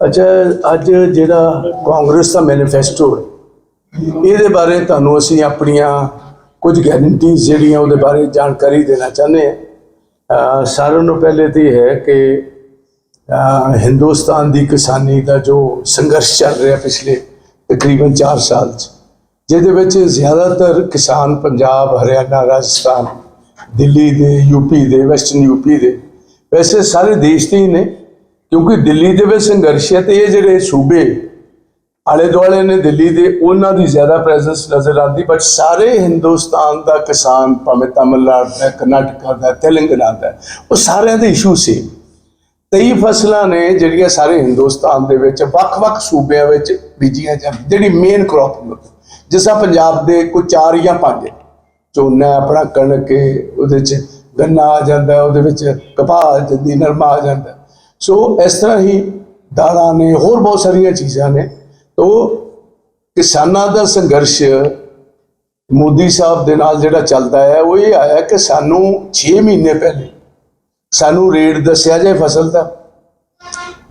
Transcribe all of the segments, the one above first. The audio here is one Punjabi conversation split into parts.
ਅੱਛਾ, ਅੱਜ ਜਿਹੜਾ ਕਾਂਗਰਸ ਦਾ ਮੈਨੀਫੈਸਟੋ ਹੈ, ਇਹਦੇ ਬਾਰੇ ਤੁਹਾਨੂੰ ਅਸੀਂ ਆਪਣੀਆਂ ਕੁਝ ਗਾਰੰਟੀਆਂ ਜਿਹੜੀਆਂ ਉਹਦੇ ਬਾਰੇ ਜਾਣਕਾਰੀ ਦੇਣਾ ਚਾਹੁੰਦੇ ਹਾਂ। ਸਾਰਿਆਂ ਨੂੰ ਪਹਿਲੇ ਤੇ ਇਹ ਹੈ ਕਿ ਹਿੰਦੁਸਤਾਨ ਦੀ ਕਿਸਾਨੀ ਦਾ ਜੋ ਸੰਘਰਸ਼ ਚੱਲ ਰਿਹਾ ਪਿਛਲੇ ਤਕਰੀਬਨ 4 ਸਾਲ ਚ, ਜਿਹਦੇ ਵਿੱਚ ਜ਼ਿਆਦਾਤਰ ਕਿਸਾਨ ਪੰਜਾਬ, ਹਰਿਆਣਾ, ਰਾਜਸਥਾਨ, ਦਿੱਲੀ ਦੇ ਯੂਪੀ ਦੇ, ਵੈਸਟਰਨ ਯੂਪੀ ਦੇ, ਵੈਸੇ ਸਾਰੇ ਦੇਸ਼ ਦੇ ਹੀ ਨੇ। ਕਿਉਂਕਿ ਦਿੱਲੀ ਦੇ ਵਿੱਚ ਸੰਘਰਸ਼ ਹੈ ਤੇ ਇਹ ਜਿਹੜੇ ਸੂਬੇ ਆਲੇ ਦੁਆਲੇ ਨੇ ਦਿੱਲੀ ਦੇ, ਉਹਨਾਂ ਦੀ ਜ਼ਿਆਦਾ ਪ੍ਰੈਜ਼ੈਂਸ ਨਜ਼ਰ ਆਉਂਦੀ ਬਟ ਸਾਰੇ ਹਿੰਦੁਸਤਾਨ ਦਾ ਕਿਸਾਨ ਭਾਵੇਂ ਤਮਿਲਨਾਡੂ ਦਾ, ਕਰਨਾਟਕਾ ਦਾ, ਤੇਲੰਗਾਨਾ ਦਾ, ਉਹ ਸਾਰਿਆਂ ਦੇ ਇਸ਼ੂ ਸੀ। ਕਈ ਫਸਲਾਂ ਨੇ ਜਿਹੜੀਆਂ ਸਾਰੇ ਹਿੰਦੁਸਤਾਨ ਦੇ ਵਿੱਚ, ਵੱਖ-ਵੱਖ ਸੂਬਿਆਂ ਵਿੱਚ ਬੀਜੀਆਂ ਜਾਂਦੀਆਂ ਜਿਹੜੀ ਮੇਨ ਕ੍ਰੌਪ ਹੁੰਦੀ ਜਿਸ ਤਰ੍ਹਾਂ ਪੰਜਾਬ ਦੇ ਕੋਈ ਚਾਰ ਜਾਂ ਪੰਜ ਝੋਨਾ ਆਪਣਾ ਕਣਕ ਉਹਦੇ ਚ ਗੰਨਾ ਆ ਜਾਂਦਾ, ਉਹਦੇ ਵਿੱਚ ਕਪਾਹ ਆ ਜਾਂਦੀ, ਨਰਮਾ ਆ ਜਾਂਦਾ। ਸੋ ਇਸ ਤਰ੍ਹਾਂ ਹੀ ਦਾਲਾਂ ਨੇ ਹੋਰ ਬਹੁਤ ਸਾਰੀਆਂ ਚੀਜ਼ਾਂ ਨੇ। ਤੋ ਕਿਸਾਨਾਂ ਦਾ ਸੰਘਰਸ਼ ਮੋਦੀ ਸਾਹਿਬ ਦੇ ਨਾਲ ਜਿਹੜਾ ਚੱਲਦਾ ਹੈ, ਉਹ ਇਹ ਆਇਆ ਕਿ ਸਾਨੂੰ 6 ਮਹੀਨੇ ਪਹਿਲੇ ਸਾਨੂੰ ਰੇਟ ਦੱਸਿਆ ਜਾਏ ਫਸਲ ਦਾ।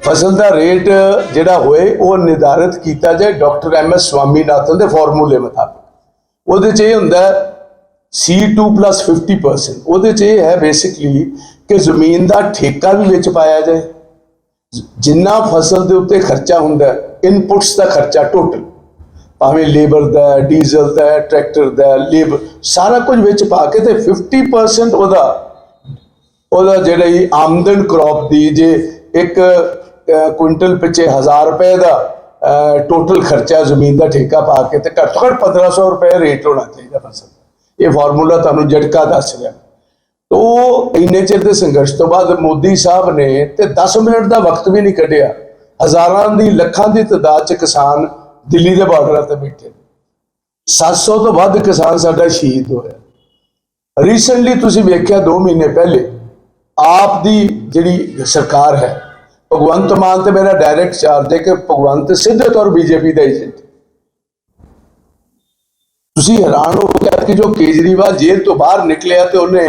ਫਸਲ ਦਾ ਰੇਟ ਜਿਹੜਾ ਹੋਏ, ਉਹ ਨਿਰਧਾਰਿਤ ਕੀਤਾ ਜਾਏ ਡਾਕਟਰ ਐਮ ਐਸ ਸਵਾਮੀਨਾਥਨ ਦੇ ਫਾਰਮੂਲੇ ਮੁਤਾਬਕ। ਉਹਦੇ 'ਚ ਇਹ ਹੁੰਦਾ ਹੈ C2 50% ਉਹਦੇ 'ਚ ਇਹ ਹੈ ਬੇਸਿਕਲੀ ਕਿ ਜ਼ਮੀਨ ਦਾ ਠੇਕਾ ਵੀ ਵਿੱਚ ਪਾਇਆ ਜਾਏ। ਜਿੰਨਾ ਫਸਲ ਦੇ ਉੱਤੇ ਖਰਚਾ ਹੁੰਦਾ ਇਨਪੁਟਸ ਦਾ ਖਰਚਾ ਟੋਟਲ ਭਾਵੇਂ ਲੇਬਰ ਦਾ ਡੀਜ਼ਲ ਦਾ ਟਰੈਕਟਰ ਦਾ ਲੇਬਰ ਸਾਰਾ ਕੁਝ ਵਿੱਚ ਪਾ ਕੇ ਤੇ 50% ਉਹਦਾ ਉਹਦਾ ਜਿਹੜਾ ਹੀ ਆਮਦਨ ਕ੍ਰੌਪ ਦੀ, ਜੇ ਇੱਕ ਕੁਇੰਟਲ ਪਿੱਛੇ 1000 ਰੁਪਏ ਦਾ ਟੋਟਲ ਖਰਚਾ ਜ਼ਮੀਨ ਦਾ ਠੇਕਾ ਪਾ ਕੇ ਤੇ ਘੱਟੋ ਘੱਟ 1500 ਰੁਪਏ ਰੇਟ ਹੋਣਾ ਚਾਹੀਦਾ ਫਸਲ। ਇਹ ਫਾਰਮੂਲਾ ਤੁਹਾਨੂੰ ਜੜਕਾ ਦੱਸ ਰਿਹਾ। ਤੋ ਇੰਨੇ ਚਿਰ ਦੇ ਸੰਘਰਸ਼ ਤੋਂ ਬਾਅਦ ਮੋਦੀ ਸਾਹਿਬ ਨੇ ਤੇ 10 ਮਿੰਟ ਦਾ ਵਕਤ ਵੀ ਨਹੀਂ ਕੱਢਿਆ। ਹਜ਼ਾਰਾਂ ਦੀ, ਲੱਖਾਂ ਦੀ ਤਾਦਾਦ ਚ ਕਿਸਾਨ ਦਿੱਲੀ ਦੇ ਬਾਰਡਰਾਂ ਤੇ ਬੈਠੇ ਨੇ। 700 ਤੋਂ ਵੱਧ ਕਿਸਾਨ ਸਾਡਾ ਸ਼ਹੀਦ ਹੋਇਆ। ਰੀਸੈਂਟਲੀ ਤੁਸੀਂ ਵੇਖਿਆ 2 ਮਹੀਨੇ ਪਹਿਲੇ ਆਪ ਦੀ ਜਿਹੜੀ ਸਰਕਾਰ ਹੈ, ਭਗਵੰਤ ਮਾਨ ਤੇ ਮੇਰਾ ਡਾਇਰੈਕਟ ਚਾਰਜ ਹੈ ਕਿ ਭਗਵੰਤ ਸਿੱਧੇ ਤੌਰ ਬੀਜੇਪੀ ਦਾ ਏਜੰਟ ਤੁਸੀਂ ਹੈਰਾਨ ਹੋ ਗਏ ਕਿ ਜੋ ਕੇਜਰੀਵਾਲ ਜੇਲ੍ਹ ਤੋਂ ਬਾਹਰ ਨਿਕਲਿਆ ਤੇ ਉਹਨੇ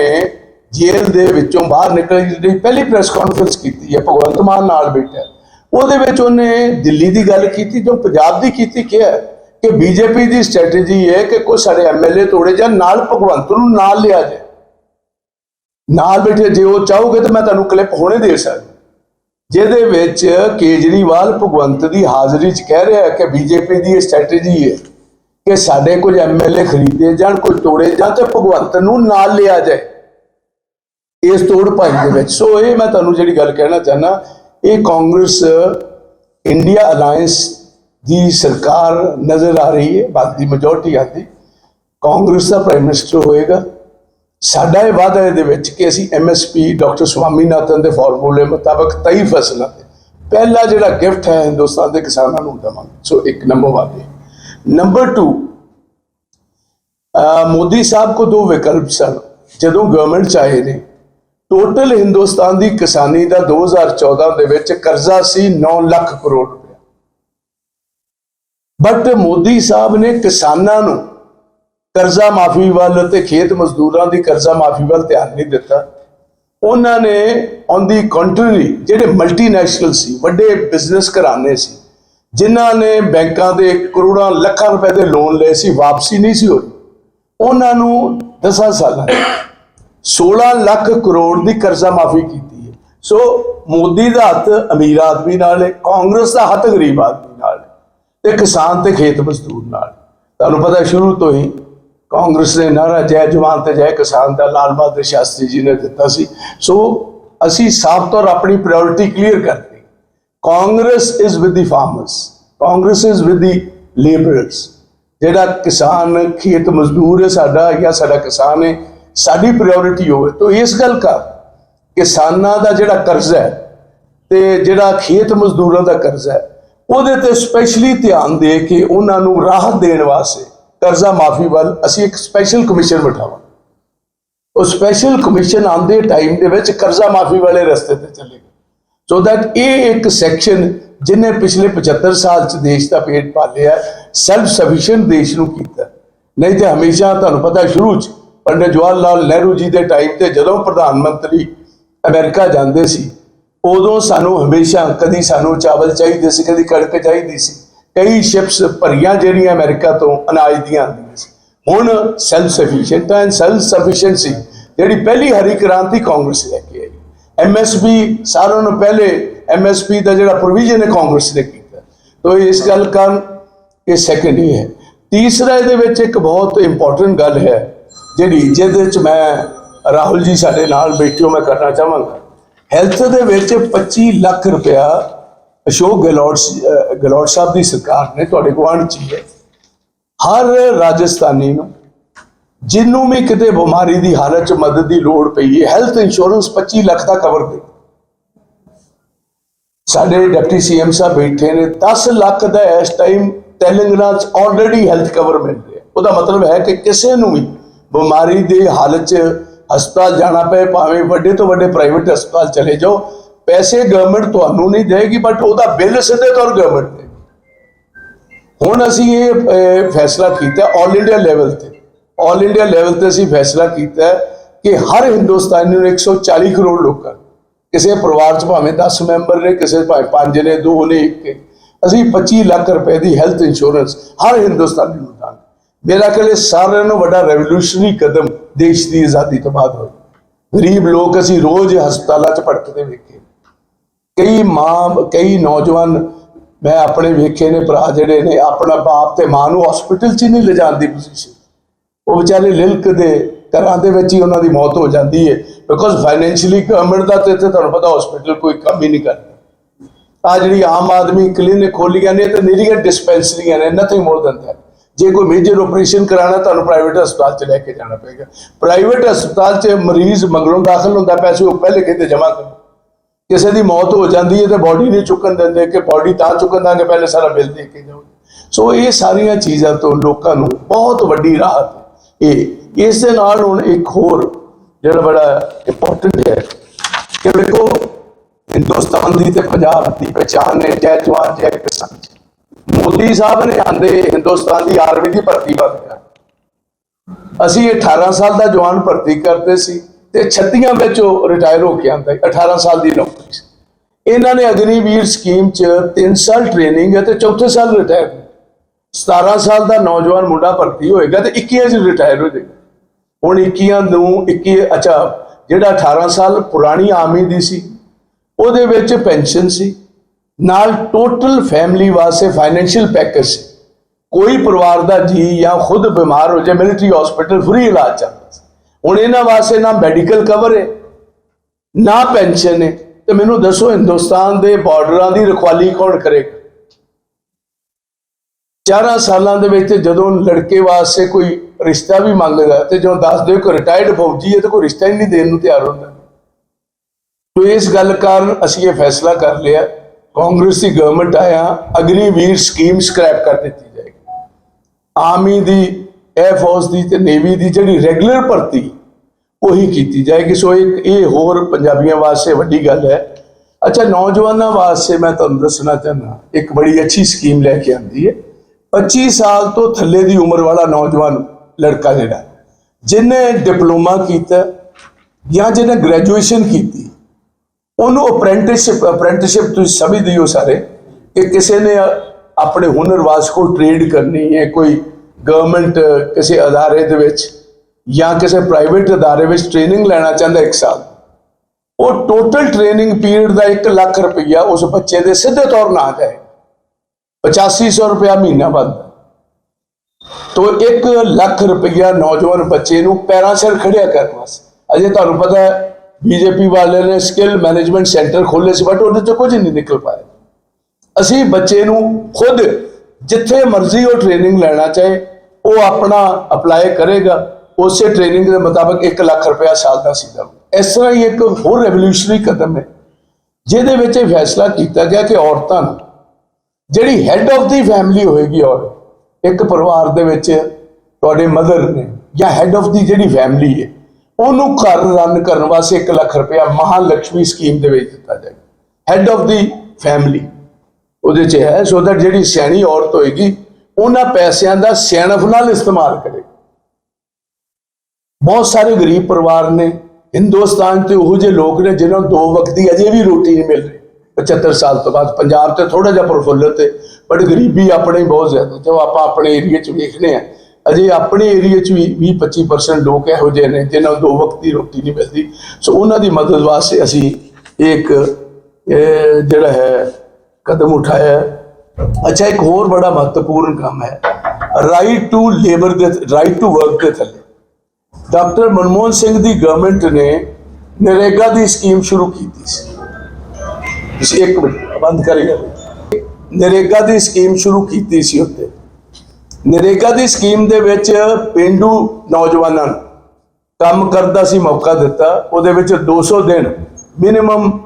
ਜੇਲ੍ਹ ਦੇ ਵਿੱਚੋਂ ਬਾਹਰ ਨਿਕਲਣ ਦੀ ਜਿਹੜੀ ਪਹਿਲੀ ਪ੍ਰੈਸ ਕਾਨਫਰੰਸ ਕੀਤੀ ਹੈ, ਭਗਵੰਤ ਮਾਨ ਨਾਲ ਬੈਠਾ ਉਹਦੇ ਵਿੱਚ ਉਹਨੇ ਦਿੱਲੀ ਦੀ ਗੱਲ ਕੀਤੀ, ਜੋ ਪੰਜਾਬ ਦੀ ਕੀਤੀ, ਕਿਹਾ ਕਿ ਬੀਜੇਪੀ ਦੀ ਸਟ੍ਰੈਟਜੀ ਹੈ ਕਿ ਕੋਈ ਸਾਡੇ ਐਮਐਲਏ ਤੋੜੇ ਜਾਂ ਨਾਲ ਭਗਵੰਤ ਨੂੰ ਨਾਲ ਲਿਆ ਜਾਏ। ਨਾਲ ਬੈਠੇ, ਜੇ ਉਹ ਚਾਹੋਗੇ ਤਾਂ ਮੈਂ ਤੁਹਾਨੂੰ ਕਲਿੱਪ ਹੁਣੇ ਦੇ ਸਕਦਾ। ਜਿਹਦੇ ਵਿੱਚ ਕੇਜਰੀਵਾਲ ਭਗਵੰਤ ਦੀ ਹਾਜ਼ਰੀ 'ਚ ਕਹਿ ਰਿਹਾ ਹੈ ਕਿ ਬੀਜੇਪੀ ਦੀ ਇਹ ਸਟ੍ਰੈਟਜੀ ਹੈ ਕਿ ਸਾਡੇ ਕੁਝ ਐਮਐਲਏ ਖਰੀਦੇ ਜਾਣ, ਕੋਈ ਤੋੜੇ ਜਾਂ ਤੇ ਭਗਵੰਤ ਨੂੰ ਨਾਲ ਲਿਆ ਜਾਏ। ਇਸ ਤੋੜ ਭਾਈ ਦੇ ਵਿੱਚ। ਸੋ ਇਹ ਮੈਂ ਤੁਹਾਨੂੰ ਜਿਹੜੀ ਗੱਲ ਕਹਿਣਾ ਚਾਹਨਾ ਇਹ ਕਾਂਗਰਸ, ਇੰਡੀਆ ਅਲਾਈਅੰਸ ਦੀ ਸਰਕਾਰ ਨਜ਼ਰ ਆ ਰਹੀ ਹੈ, ਬਾਕੀ ਮੈਜੋਰਟੀ ਆਂਦੀ ਕਾਂਗਰਸ ਦਾ ਪ੍ਰਾਈਮ ਮਿਨਿਸਟਰ ਹੋਏਗਾ। ਸਾਡਾ ਇਹ ਵਾਅਦਾ ਇਹਦੇ ਵਿੱਚ ਕਿ ਅਸੀਂ ਐਮਐਸਪੀ ਡਾਕਟਰ ਸਵਾਮੀਨਾਥਨ ਦੇ ਫਾਰਮੂਲੇ ਮੁਤਾਬਕ 23 ਫਸਲਾਂ ਤੇ ਪਹਿਲਾ ਜਿਹੜਾ ਗਿਫਟ ਹੈ ਹਿੰਦੁਸਤਾਨ ਦੇ ਕਿਸਾਨਾਂ ਨੂੰ ਦੇਵਾਂਗੇ। ਸੋ ਇੱਕ ਨੰਬਰ ਵਾਅਦੇ ਨੰਬਰ 2 ਮੋਦੀ ਸਾਹਿਬ ਕੋ ਦੋ ਵਿਕਲਪ ਸਨ। ਜਦੋਂ ਗਵਰਨਮੈਂਟ ਚਾਹੇ ਨੇ ਟੋਟਲ ਹਿੰਦੁਸਤਾਨ ਦੀ ਕਿਸਾਨੀ ਦਾ 2014 ਦੇ ਵਿੱਚ ਕਰਜ਼ਾ ਸੀ 9 ਲੱਖ ਕਰੋੜ ਰੁਪਏ ਬਟ ਮੋਦੀ ਸਾਹਿਬ ਨੇ ਕਿਸਾਨਾਂ ਨੂੰ ਕਰਜ਼ਾ ਮਾਫੀ ਵੱਲ ਤੇ ਖੇਤ ਮਜ਼ਦੂਰਾਂ ਦੀ ਕਰਜ਼ਾ ਮਾਫੀ ਵੱਲ ਧਿਆਨ ਨਹੀਂ ਦਿੱਤਾ। ਉਹਨਾਂ ਨੇ ਔਨ ਦੀ ਕੰਟਰੀ ਜਿਹੜੇ ਮਲਟੀਨੈਸ਼ਨਲ ਸੀ, ਵੱਡੇ ਬਿਜ਼ਨਸ ਘਰਾਣੇ ਸੀ, ਜਿਨ੍ਹਾਂ ਨੇ ਬੈਂਕਾਂ ਦੇ ਕਰੋੜਾਂ ਲੱਖਾਂ ਰੁਪਏ ਦੇ ਲੋਨ ਲਏ ਸੀ, ਵਾਪਸੀ ਨਹੀਂ ਸੀ ਹੋਈ। ਉਹਨਾਂ ਨੂੰ 10 ਸਾਲਾਂ 16 ਲੱਖ ਕਰੋੜ ਦੀ ਕਰਜ਼ਾ ਮਾਫੀ ਕੀਤੀ ਹੈ। ਸੋ ਮੋਦੀ ਦਾ ਹੱਥ ਅਮੀਰ ਆਦਮੀ ਨਾਲ ਹੈ, ਕਾਂਗਰਸ ਦਾ ਹੱਥ ਗਰੀਬ ਆਦਮੀ ਨਾਲ ਹੈ ਤੇ ਕਿਸਾਨ ਤੇ ਖੇਤ ਮਜ਼ਦੂਰ ਨਾਲ ਤੁਹਾਨੂੰ ਪਤਾ ਸ਼ੁਰੂ ਤੋਂ ਹੀ ਕਾਂਗਰਸ ਨੇ ਨਾਰਾ ਜੈ ਜਵਾਨ ਤੇ ਜੈ ਕਿਸਾਨ ਦਾ ਲਾਲ ਬਹਾਦਰ ਸ਼ਾਸਤਰੀ ਜੀ ਨੇ ਦਿੱਤਾ ਸੀ। ਸੋ ਅਸੀਂ ਸਾਫ਼ ਤੌਰ ਆਪਣੀ ਪ੍ਰਾਇੋਰਟੀ ਕਲੀਅਰ ਕਰਦੇ Congress is with the farmers Congress is with the labourers ਜਿਹੜਾ ਕਿਸਾਨ ਖੇਤ ਮਜ਼ਦੂਰ ਹੈ ਸਾਡਾ ਜਾਂ ਸਾਡਾ ਕਿਸਾਨ ਹੈ ਸਾਡੀ ਪ੍ਰਾਇੋਰਟੀ ਹੋਵੇ ਤਾਂ ਇਸ ਗੱਲ ਕਰ ਕਿਸਾਨਾਂ ਦਾ ਜਿਹੜਾ ਕਰਜ਼ਾ ਹੈ ਤੇ ਜਿਹੜਾ ਖੇਤ ਮਜ਼ਦੂਰਾਂ ਦਾ ਕਰਜ਼ਾ ਹੈ, ਉਹਦੇ ਤੇ ਸਪੈਸ਼ਲੀ ਧਿਆਨ ਦੇ ਕੇ ਉਹਨਾਂ ਨੂੰ ਰਾਹਤ ਦੇਣ ਵਾਸਤੇ ਕਰਜ਼ਾ ਮਾਫੀ ਵੱਲ ਅਸੀਂ ਇੱਕ ਸਪੈਸ਼ਲ ਕਮਿਸ਼ਨ ਬਿਠਾਵਾਂਗੇ। ਉਹ ਸਪੈਸ਼ਲ ਕਮਿਸ਼ਨ ਆਂਦੇ ਟਾਈਮ ਦੇ ਵਿੱਚ ਕਰਜ਼ਾ ਮਾਫੀ ਵਾਲੇ ਰਸਤੇ ਤੇ ਚੱਲੇਗਾ। ਸੋ ਦੈਟ ਇਹ ਇੱਕ ਸੈਕਸ਼ਨ ਜਿਹਨੇ ਪਿਛਲੇ 75 ਸਾਲ ਚ ਦੇਸ਼ ਦਾ ਪੇਟ ਪਾਲਿਆ ਸੈਲਫ ਸਫੀਸ਼ੀਐਂਟ ਦੇਸ਼ ਨੂੰ ਕੀਤਾ। ਨਹੀਂ ਤੇ ਹਮੇਸ਼ਾ ਤੁਹਾਨੂੰ ਪਤਾ ਸ਼ੁਰੂ ਚ ਪੰਡਿਤ ਜਵਾਹਰ ਲਾਲ ਨਹਿਰੂ ਜੀ ਦੇ ਟਾਈਮ ਤੇ ਜਦੋਂ ਪ੍ਰਧਾਨ ਮੰਤਰੀ ਅਮਰੀਕਾ ਜਾਂਦੇ ਸੀ, ਉਦੋਂ ਸਾਨੂੰ ਹਮੇਸ਼ਾ ਕਦੀ ਸਾਨੂੰ ਚਾਵਲ ਚਾਹੀਦੇ ਸੀ, ਕਦੀ ਕਣਕ ਚਾਹੀਦੀ ਸੀ। ਕਈ ਸ਼ਿਪਸ ਭਰੀਆਂ ਜਿਹੜੀਆਂ ਅਮਰੀਕਾ ਤੋਂ ਅਨਾਜ ਦੀਆਂ ਆਉਂਦੀਆਂ ਸੀ। ਹੁਣ self sufficient and self sufficiency ਜਿਹੜੀ ਪਹਿਲੀ ਹਰੀ ਕ੍ਰਾਂਤੀ ਕਾਂਗਰਸ ਲੈ ਕੇ ਆਈ। ਐਮਐਸਪੀ ਸਾਰਿਆਂ ਨੂੰ ਪਹਿਲੇ ਐਮਐਸਪੀ ਦਾ ਜਿਹੜਾ ਪ੍ਰੋਵੀਜ਼ਨ ਹੈ, ਕਾਂਗਰਸ ਨੇ ਕੀਤਾ। ਤੋ ਇਸ ਗੱਲ ਕਾਰਨ ਇਹ ਸੈਕੰਡ ਹੀ ਹੈ। ਤੀਸਰਾ ਇਹਦੇ ਵਿੱਚ ਇੱਕ ਬਹੁਤ ਇੰਪੋਰਟੈਂਟ ਗੱਲ ਹੈ ਜਿਹੜੀ ਜਿਹਦੇ ਵਿੱਚ ਮੈਂ ਰਾਹੁਲ ਜੀ ਸਾਡੇ ਨਾਲ ਬੈਠੇ ਹੋ, ਮੈਂ ਕਰਨਾ ਚਾਹਾਂਗਾ। ਹੈਲਥ ਦੇ ਵਿੱਚ 25 ਲੱਖ ਰੁਪਇਆ ਅਸ਼ੋਕ ਗਹਿਲੋਤ ਸ- ਗਹਿਲੋਤ ਸਾਹਿਬ ਦੀ ਸਰਕਾਰ ਨੇ ਤੁਹਾਡੇ ਗੁਆਂਢ ਚ ਹੈ ਹਰ ਰਾਜਸਥਾਨੀ ਨੂੰ ਜਿਹਨੂੰ ਵੀ ਕਿਤੇ ਬਿਮਾਰੀ ਦੀ ਹਾਲਤ ਚ ਮਦਦ ਦੀ ਲੋੜ ਪਈ ਹੈ ਹੈਲਥ ਇੰਸ਼ੋਰੈਂਸ 25 ਲੱਖ ਦਾ ਕਵਰ ਦੇ। ਸਾਡੇ ਡਿਪਟੀ ਸੀਐਮ ਸਾਹਿਬ ਬੈਠੇ ਨੇ 10 ਲੱਖ ਦਾ ਇਸ ਟਾਈਮ ਤੇਲੰਗਾਨਾ ਚ ਆਲਰੇਡੀ ਹੈਲਥ ਕਵਰ ਮਿਲ ਰਿਹਾ। ਉਹਦਾ ਮਤਲਬ ਹੈ ਕਿ ਕਿਸੇ ਨੂੰ ਵੀ ਬਿਮਾਰੀ ਦੀ ਹਾਲਤ ਚ ਹਸਪਤਾਲ ਜਾਣਾ ਪਏ, ਭਾਵੇਂ ਵੱਡੇ ਤੋਂ ਵੱਡੇ ਪ੍ਰਾਈਵੇਟ ਹਸਪਤਾਲ ਚਲੇ ਜਾਓ, ਪੈਸੇ ਗਵਰਨਮੈਂਟ ਤੁਹਾਨੂੰ ਨਹੀਂ ਦੇਗੀ ਬਟ ਉਹਦਾ ਬਿੱਲ ਸਿੱਧੇ ਤੌਰ ਗਵਰਨਮੈਂਟ ਦੇ ਹੁਣ ਅਸੀਂ ਇਹ ਫੈਸਲਾ ਕੀਤਾ ਆਲ ਇੰਡੀਆ ਲੈਵਲ ਤੇ। ਆਲ ਇੰਡੀਆ ਲੈਵਲ ਤੇ ਅਸੀਂ ਫੈਸਲਾ ਕੀਤਾ ਕਿ ਹਰ ਹਿੰਦੁਸਤਾਨੀ ਨੂੰ 140 ਕਰੋੜ ਲੋਕਾਂ, ਕਿਸੇ ਪਰਿਵਾਰ 'ਚ ਭਾਵੇਂ 10 ਮੈਂਬਰ ਨੇ, ਕਿਸੇ ਭਾਵੇਂ 5 ਨੇ 2 ਨੇ 1 ਨੇ, ਅਸੀਂ 25 ਲੱਖ ਰੁਪਏ ਦੀ ਹੈਲਥ ਇੰਸ਼ੋਰੈਂਸ ਹਰ ਹਿੰਦੁਸਤਾਨੀ ਨੂੰ ਦਾਂਗੇ ਮੇਰਾ ਕਹਿੰਦੇ ਸਾਰਿਆਂ ਨੂੰ ਵੱਡਾ ਰੈਵੋਲੂਸ਼ਨਰੀ ਕਦਮ ਦੇਸ਼ ਦੀ ਆਜ਼ਾਦੀ ਤੋਂ ਬਾਅਦ ਹੋਇਆ ਗਰੀਬ ਲੋਕ ਅਸੀਂ ਰੋਜ਼ ਹਸਪਤਾਲਾਂ 'ਚ ਭਟਕਦੇ ਵੇਖੇ ਕਈ ਮਾਂ ਕਈ ਨੌਜਵਾਨ ਮੈਂ ਆਪਣੇ ਵੇਖੇ ਨੇ ਭਰਾ ਜਿਹੜੇ ਨੇ ਆਪਣਾ ਬਾਪ ਤੇ ਮਾਂ ਨੂੰ ਹਸਪੀਟਲ 'ਚ ਹੀ ਨਹੀਂ ਲਿਜਾਣ ਦੀ ਪੋਜੀਸ਼ਨ ਉਹ ਵਿਚਾਰੇ ਲਿਲਕਦੇ ਘਰਾਂ ਦੇ ਵਿੱਚ ਹੀ ਉਹਨਾਂ ਦੀ ਮੌਤ ਹੋ ਜਾਂਦੀ ਹੈ ਬਿਕੋਜ਼ ਫਾਈਨੈਂਸ਼ੀਅਲੀ ਗਵਰਨਮੈਂਟ ਦਾ ਤੇ ਤੁਹਾਨੂੰ ਪਤਾ ਹਸਪੀਟਲ ਕੋਈ ਕੰਮ ਹੀ ਨਹੀਂ ਕਰਦਾ ਆ ਜਿਹੜੀ ਆਮ ਆਦਮੀ ਕਲੀਨਿਕ ਖੋਲੀਆਂ ਨੇ ਤੇ ਨਿਰੀਆਂ ਡਿਸਪੈਂਸਰੀਆਂ ਨੇ ਨਥਿੰਗ ਮੋਰ ਦੈਨ ਦੈਟ ਜੇ ਕੋਈ ਮੇਜਰ ਆਪਰੇਸ਼ਨ ਕਰਾਣਾ ਤੁਹਾਨੂੰ ਪ੍ਰਾਈਵੇਟ ਹਸਪਤਾਲ 'ਚ ਲੈ ਕੇ ਜਾਣਾ ਪਏਗਾ। ਪ੍ਰਾਈਵੇਟ ਹਸਪਤਾਲ 'ਚ ਮਰੀਜ਼ ਮੰਗਲੋਂ ਦਾਖਲ ਹੁੰਦਾ, ਪੈਸੇ ਉਹ ਪਹਿਲੇ ਕਹਿੰਦੇ ਜਮ੍ਹਾਂ ਕਰੋ। ਕਿਸੇ ਦੀ ਮੌਤ ਹੋ ਜਾਂਦੀ ਹੈ ਤੇ ਬਾਡੀ ਨਹੀਂ ਚੁੱਕਣ ਦਿੰਦੇ ਕਿ ਬਾਡੀ ਤਾਂ ਚੁੱਕਣ ਦਾਂਗੇ, ਪਹਿਲੇ ਸਾਰਾ ਬਿੱਲ ਦੇ ਕੇ ਜਾਓ ਸੋ ਇਹ ਸਾਰੀਆਂ ਚੀਜ਼ਾਂ ਤੋਂ ਲੋਕਾਂ ਨੂੰ ਬਹੁਤ ਵੱਡੀ ਰਾਹਤ ਇਹ, ਇਸ ਦੇ ਨਾਲ ਹੁਣ ਇੱਕ ਹੋਰ ਜਿਹੜਾ ਬੜਾ ਇੰਪੋਰਟੈਂਟ ਹੈ ਕਿ ਵੇਖੋ ਹਿੰਦੁਸਤਾਨ ਦੀ ਤੇ ਪੰਜਾਬ ਦੀ ਪਛਾਣ ਨੇ, ਜੈ ਜਵਾਨ, ਜੈ ਕਿਸਾਨ। ਮੋਦੀ ਸਾਹਿਬ ਨੇ ਆਂਦੇ, ਹਿੰਦੁਸਤਾਨ ਦੀ ਆਰਮੀ ਦੀ ਭਰਤੀ ਬੰਦ ਅਸੀਂ 18 ਸਾਲ ਦਾ ਜਵਾਨ ਭਰਤੀ ਕਰਦੇ ਸੀ ਤੇ 36 ਵਿੱਚ ਉਹ ਰਿਟਾਇਰ ਹੋ ਕੇ ਆਂਦਾ 18 ਸਾਲ ਦੀ ਨੌਕਰੀ ਸੀ। ਇਹਨਾਂ ਨੇ ਅਗਨੀਵੀਰ ਸਕੀਮ ਚ 3 ਸਾਲ ਟ੍ਰੇਨਿੰਗ ਹੈ ਤੇ ਚੌਥੇ ਸਾਲ ਰਿਟਾਇਰ 17 ਸਾਲ ਦਾ ਨੌਜਵਾਨ ਮੁੰਡਾ ਭਰਤੀ ਹੋਏਗਾ ਤੇ 21 ਚ ਰਿਟਾਇਰ ਹੋ ਜਾਏਗਾ। ਹੁਣ 21 ਨੂੰ 21 ਅੱਛਾ, ਜਿਹੜਾ 18 ਸਾਲ ਪੁਰਾਣੀ ਆਰਮੀ ਦੀ ਸੀ, ਉਹਦੇ ਵਿੱਚ ਪੈਨਸ਼ਨ ਸੀ। ਨਾਲ ਟੋਟਲ ਫੈਮਿਲੀ ਵਾਸਤੇ ਫਾਈਨੈਂਸ਼ੀਅਲ ਪੈਕੇਜ ਕੋਈ ਪਰਿਵਾਰ ਦਾ ਜੀ ਜਾਂ ਖੁਦ ਬਿਮਾਰ ਹੋ ਜਾਏ ਮਿਲਟਰੀ ਹਸਪੀਟਲ ਫ੍ਰੀ ਇਲਾਜ ਚੱਲਦਾ ਸੀ। ਹੁਣ ਇਹਨਾਂ ਵਾਸਤੇ ਨਾ ਮੈਡੀਕਲ ਕਵਰ ਹੈ, ਨਾ ਪੈਨਸ਼ਨ ਹੈ। ਤੇ ਮੈਨੂੰ ਦੱਸੋ, ਹਿੰਦੁਸਤਾਨ ਦੇ ਬਾਰਡਰਾਂ ਦੀ ਰਖਵਾਲੀ ਕੌਣ ਕਰੇਗਾ? ਚਾਰਾਂ ਸਾਲਾਂ ਦੇ ਵਿੱਚ ਜਦੋਂ ਲੜਕੇ ਵਾਸਤੇ ਕੋਈ ਰਿਸ਼ਤਾ ਵੀ ਮੰਗਦਾ ਤੇ ਜਦੋਂ ਦੱਸ ਦਿਓ ਕਿ ਰਿਟਾਇਰਡ ਫੌਜੀ ਹੈ, ਤੇ ਕੋਈ ਰਿਸ਼ਤਾ ਹੀ ਨਹੀਂ ਦੇਣ ਨੂੰ ਤਿਆਰ ਹੁੰਦਾ। ਤੋ ਇਸ ਗੱਲ ਕਾਰਨ ਅਸੀਂ ਇਹ ਫੈਸਲਾ ਕਰ ਲਿਆ। ਕਾਂਗਰਸ ਦੀ ਗਵਰਨਮੈਂਟ ਆਇਆ ਅਗਨੀਵੀਰ ਸਕੀਮ ਸਕ੍ਰੈਪ ਕਰ ਦਿੱਤੀ ਜਾਏਗੀ। ਆਰਮੀ ਦੀ 에ਅਰ ਫੋਰਸ ਦੀ ਤੇ ਨੇਵੀ ਦੀ ਜਿਹੜੀ ਰੈਗੂਲਰ ਭਰਤੀ, ਉਹੀ ਕੀਤੀ ਜਾਏਗੀ। ਸੋ ਇੱਕ ਇਹ ਹੋਰ ਪੰਜਾਬੀਆਂ ਵਾਸਤੇ ਵੱਡੀ ਗੱਲ ਹੈ। ਅੱਛਾ, ਨੌਜਵਾਨਾਂ ਵਾਸਤੇ ਮੈਂ ਤੁਹਾਨੂੰ ਦੱਸਣਾ ਚਾਹੁੰਦਾ, ਇੱਕ ਬੜੀ ਅੱਛੀ ਸਕੀਮ ਲੈ ਕੇ ਆਂਦੀ ਹੈ। 25 ਸਾਲ ਤੋਂ ਥੱਲੇ ਦੀ ਉਮਰ ਵਾਲਾ ਨੌਜਵਾਨ ਲੜਕਾ ਜਿਹੜਾ, ਜਿਹਨੇ ਡਿਪਲੋਮਾ ਕੀਤਾ ਜਾਂ ਜਿਹਨੇ ਗ੍ਰੈਜੂਏਸ਼ਨ ਕੀਤੀ ਉਹਨੂੰ ਅਪ੍ਰੈਂਟਿਸਸ਼ਿਪ ਅਪ੍ਰੈਂਟਿਸਸ਼ਿਪ ਤੁਸੀਂ ਸਮਝਦੇ ਹੋ ਸਾਰੇ ਕਿ ਕਿਸੇ ਨੇ ਆਪਣੇ ਹੁਨਰ ਵਾਸਤੇ ਕੋਈ ਟ੍ਰੇਡ ਕਰਨੀ ਹੈ, ਕੋਈ ਗਵਰਨਮੈਂਟ ਕਿਸੇ ਅਦਾਰੇ ਦੇ ਵਿੱਚ ਜਾਂ ਕਿਸੇ ਪ੍ਰਾਈਵੇਟ ਅਦਾਰੇ ਵਿੱਚ ਟ੍ਰੇਨਿੰਗ ਲੈਣਾ ਚਾਹੁੰਦਾ ਇੱਕ ਸਾਲ। ਉਹ ਟੋਟਲ ਟ੍ਰੇਨਿੰਗ ਪੀਰੀਅਡ ਦਾ 1 ਲੱਖ ਰੁਪਈਆ ਉਸ ਬੱਚੇ ਦੇ ਸਿੱਧੇ ਤੌਰ ਨਾ ਜਾਏ। 8500 ਰੁਪਇਆ ਮਹੀਨਾ ਵੱਧ ਤੋਂ 1 ਲੱਖ ਰੁਪਈਆ ਨੌਜਵਾਨ ਬੱਚੇ ਨੂੰ ਪੈਰਾਂ ਸਿਰ ਖੜਿਆ ਕਰਨ ਵਾਸਤੇ। ਅਜੇ ਤੁਹਾਨੂੰ ਪਤਾ ਹੈ ਬੀਜੇਪੀ ਵਾਲਿਆਂ ਨੇ ਸਕਿੱਲ ਮੈਨੇਜਮੈਂਟ ਸੈਂਟਰ ਖੋਲ੍ਹੇ ਸੀ ਬਟ ਉਹਦੇ ਚੋਂ ਕੁਝ ਨਹੀਂ ਨਿਕਲ ਪਾਇਆ। ਅਸੀਂ ਬੱਚੇ ਨੂੰ ਖੁਦ ਜਿੱਥੇ ਮਰਜ਼ੀ ਉਹ ਟ੍ਰੇਨਿੰਗ ਲੈਣਾ ਚਾਹੇ, ਉਹ ਆਪਣਾ ਅਪਲਾਈ ਕਰੇਗਾ। ਉਸੇ ਟ੍ਰੇਨਿੰਗ ਦੇ ਮੁਤਾਬਕ 1 ਲੱਖ ਰੁਪਇਆ ਸਾਲ ਦਾ ਸੀਗਾ। ਇਸ ਤਰ੍ਹਾਂ ਹੀ ਇੱਕ ਹੋਰ ਰੈਵੋਲੂਸ਼ਨਰੀ ਕਦਮ ਹੈ, ਜਿਹਦੇ ਵਿੱਚ ਇਹ ਫੈਸਲਾ ਕੀਤਾ ਗਿਆ ਕਿ ਔਰਤਾਂ ਨੂੰ ਜਿਹੜੀ ਹੈੱਡ ਆਫ ਦੀ ਫੈਮਿਲੀ ਹੋਏਗੀ ਔਰ ਇੱਕ ਪਰਿਵਾਰ ਦੇ ਵਿੱਚ ਤੁਹਾਡੇ ਮਦਰ ਨੇ ਜਾਂ ਹੈੱਡ ਆਫ ਦੀ ਜਿਹੜੀ ਫੈਮਿਲੀ ਹੈ ਉਹਨੂੰ ਘਰ ਰਨ ਕਰਨ ਵਾਸਤੇ 1 ਲੱਖ ਰੁਪਇਆ ਮਹਾਲక్ష్ਮੀ ਸਕੀਮ ਦੇ ਵਿੱਚ ਦਿੱਤਾ ਜਾਏਗਾ। ਹੈਡ ਆਫ ਦੀ ਫੈਮਿਲੀ ਉਹਦੇ ਚ ਹੈ ਸੋ that ਜਿਹੜੀ ਸਿਆਣੀ ਔਰਤ ਹੋਏਗੀ, ਉਹਨਾਂ ਪੈਸਿਆਂ ਦਾ ਸਿਆਣਪ ਨਾਲ ਇਸਤੇਮਾਲ ਕਰੇ। ਬਹੁਤ ਸਾਰੇ ਗਰੀਬ ਪਰਿਵਾਰ ਨੇ, ਹਿੰਦੁਸਤਾਨ ਤੇ ਉਹ ਜਿਹੇ ਲੋਕ ਨੇ ਜਿਨ੍ਹਾਂ ਨੂੰ ਦੋ ਵਕਤ ਦੀ ਅਜੇ ਵੀ ਰੋਟੀ ਨਹੀਂ ਮਿਲ ਰਹੀ। 75 ਸਾਲ ਤੋਂ ਬਾਅਦ ਪੰਜਾਬ ਤੇ ਥੋੜਾ ਜਿਹਾ ਪ੍ਰਫੁੱਲਤ ਹੈ ਬਟ ਗਰੀਬੀ ਆਪਣੇ ਬਹੁਤ ਜ਼ਿਆਦਾ ਜੋ ਆਪਾਂ ਆਪਣੇ ਏਰੀਆ 'ਚ ਵੇਖਨੇ ਆ ਅਜੇ ਆਪਣੇ ਏਰੀਆ 'ਚ ਵੀ 20-25% ਲੋਕ ਇਹੋ ਜਿਹੇ ਨੇ ਜਿਨ੍ਹਾਂ ਨੂੰ ਦੋ ਵਕਤ ਦੀ ਰੋਟੀ ਨਹੀਂ ਮਿਲਦੀ। ਸੋ ਉਹਨਾਂ ਦੀ ਮਦਦ ਵਾਸਤੇ ਅਸੀਂ ਇੱਕ ਜਿਹੜਾ ਹੈ, ਕਦਮ ਉਠਾਇਆ। ਅੱਛਾ, ਇੱਕ ਹੋਰ ਬੜਾ ਮਹੱਤਵਪੂਰਨ ਕੰਮ ਹੈ। ਰਾਈਟ ਟੂ ਲੇਬਰ ਦੇ ਰਾਈਟ ਟੂ ਵਰਕ ਦੇ ਥੱਲੇ। ਡਾਕਟਰ ਮਨਮੋਹਨ ਸਿੰਘ ਦੀ ਗਵਰਨਮੈਂਟ ਨੇ ਨਰੇਗਾ ਦੀ ਸਕੀਮ ਸ਼ੁਰੂ ਕੀਤੀ ਸੀ। ਤੁਸੀਂ ਇੱਕ ਮਿੰਟ, ਬੰਦ ਕਰੇਗਾ ਨਰੇਗਾ ਦੀ ਸਕੀਮ ਸ਼ੁਰੂ ਕੀਤੀ ਸੀ ਉੱਤੇ। ਨਰੇਗਾ ਦੀ ਸਕੀਮ ਦੇ ਵਿੱਚ ਪਿੰਡੂ ਨੌਜਵਾਨਾਂ ਨੂੰ ਕੰਮ ਕਰਨ ਦਾ ਸੀ ਮੌਕਾ ਦਿੱਤਾ। ਉਹਦੇ ਵਿੱਚ 200 ਦਿਨ ਮਿਨੀਮਮ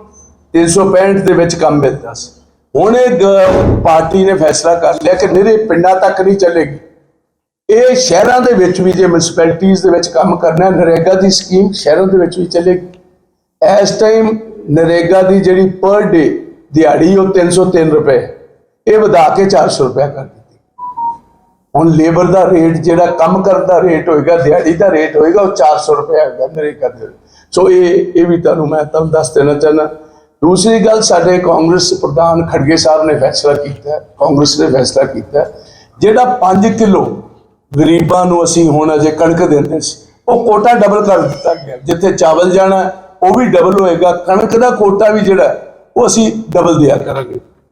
365 ਦੇ ਵਿੱਚ ਕੰਮ ਮਿਲਦਾ ਸੀ। ਹੁਣ ਇਹ ਗ- ਪਾਰਟੀ ਨੇ ਫੈਸਲਾ ਕਰ ਲਿਆ ਕਿ ਨਿਰੇ ਪਿੰਡਾਂ ਤੱਕ ਨਹੀਂ ਚੱਲੇਗੀ। ਇਹ ਸ਼ਹਿਰਾਂ ਦੇ ਵਿੱਚ ਵੀ ਜੇ ਮਿਊਨਿਸਪੈਲਿਟੀਆਂ ਦੇ ਵਿੱਚ ਕੰਮ ਕਰਨਾ ਨਰੇਗਾ ਦੀ ਸਕੀਮ ਸ਼ਹਿਰਾਂ ਦੇ ਵਿੱਚ ਵੀ ਚੱਲੇਗੀ। ਇਸ ਟਾਈਮ ਨਰੇਗਾ ਦੀ ਜਿਹੜੀ ਪਰ ਡੇ ਦਿਹਾੜੀ ਉਹ 303 ਰੁਪਏ ਇਹ ਵਧਾ ਕੇ 400 ਰੁਪਏ ਕਰ ਦਿੱਤੀ ਹੁਣ ਲੇਬਰ ਦਾ ਰੇਟ ਜਿਹੜਾ ਕੰਮ ਕਰਨ ਦਾ ਰੇਟ ਹੋਏਗਾ, ਦਿਹਾੜੀ ਦਾ ਰੇਟ ਹੋਏਗਾ, ਉਹ 400 ਰੁਪਏ ਹੋਏਗਾ ਨਰੇਗਾ ਦੇ। ਸੋ ਇਹ ਇਹ ਵੀ ਤੁਹਾਨੂੰ ਮੈਂ ਤੁਹਾਨੂੰ ਦੱਸ ਦੇਣਾ ਚਾਹੁੰਦਾ। ਦੂਸਰੀ ਗੱਲ, ਸਾਡੇ ਕਾਂਗਰਸ ਪ੍ਰਧਾਨ ਖੜਗੇ ਸਾਹਿਬ ਨੇ ਫੈਸਲਾ ਕੀਤਾ ਕਾਂਗਰਸ ਨੇ ਫੈਸਲਾ ਕੀਤਾ ਜਿਹੜਾ 5 ਕਿਲੋ ਗਰੀਬਾਂ ਨੂੰ ਅਸੀਂ ਹੁਣ ਅਜੇ ਕਣਕ ਦਿੰਦੇ ਸੀ, ਉਹ ਕੋਟਾ ਡਬਲ ਕਰ ਦਿੱਤਾ ਗਿਆ। ਜਿੱਥੇ ਚਾਵਲ ਜਾਣਾ ਉਹ ਵੀ ਡਬਲ ਹੋਏਗਾ, ਕਣਕ ਦਾ ਕੋਟਾ ਵੀ ਜਿਹੜਾ ਉਹ ਅਸੀਂ ਡਬਲ ਦਿਆ ਕਰਾਂਗੇ।